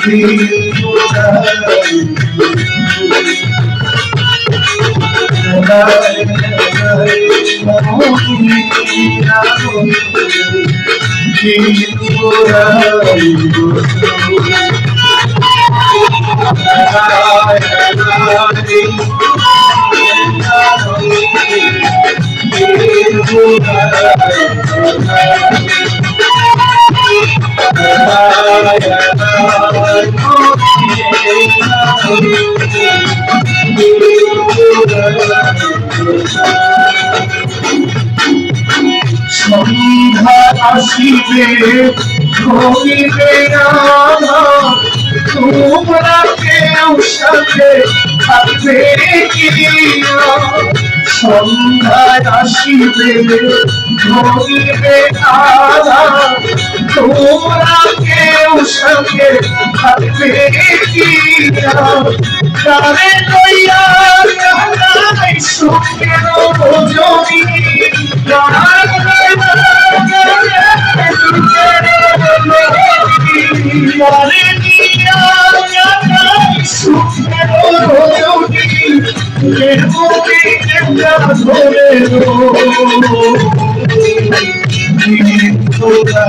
তোমরা গেল সন্ধ্যা আসিবে আমার তোমরা কেউ সাথে থাকবে কি সন্ধ্যায় আসিবে তোমরা কেউ সাথে থাকবে কি তারে লইয়া সুখের জমি তারে নিয়া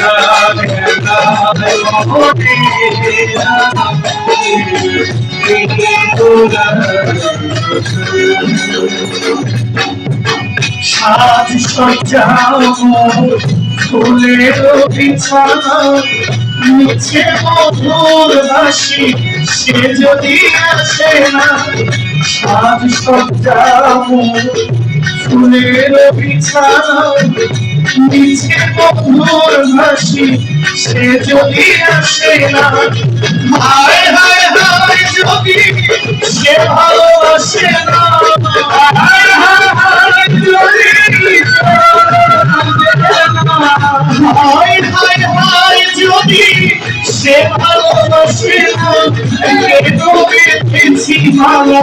কানাই সাজ সজ্জাও, ফুলের বিছানা নিচে মধুর হাসি সে যদি আসে না সাজ সজ্জাও ফুলের বিছানা নিচে মধুর হাসি, সে যদি আসে না, হায় হায় হায় যদি সে ভালোবাসে না সে ভালোবাসে না, এ তবে পেছি মালা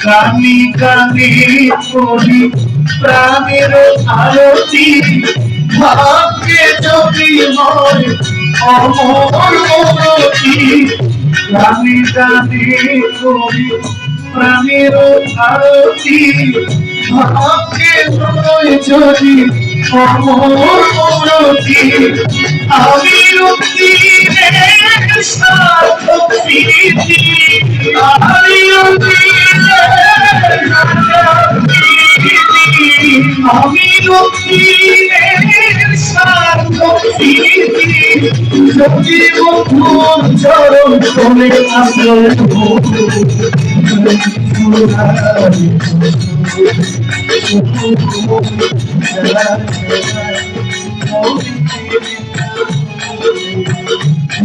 কামি কামি করি প্রাণের আরতি ভাগ্যে যদি হয় অমর মরতি কামি কামি করি আরতি মরতি আমি আমি দক্ষিণের সার্থক যদি বন্ধুর চরণ চলে আসলে দেখিতে চাই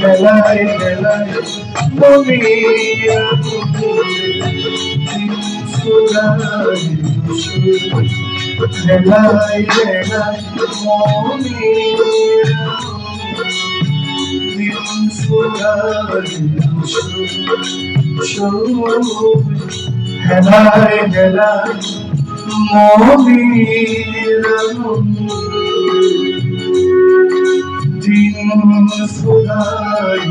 বেলায় বেলায় মনিয়া বেলায় বেলায় মনিয়া হেলায় হেলায় মনিয়া সুরাই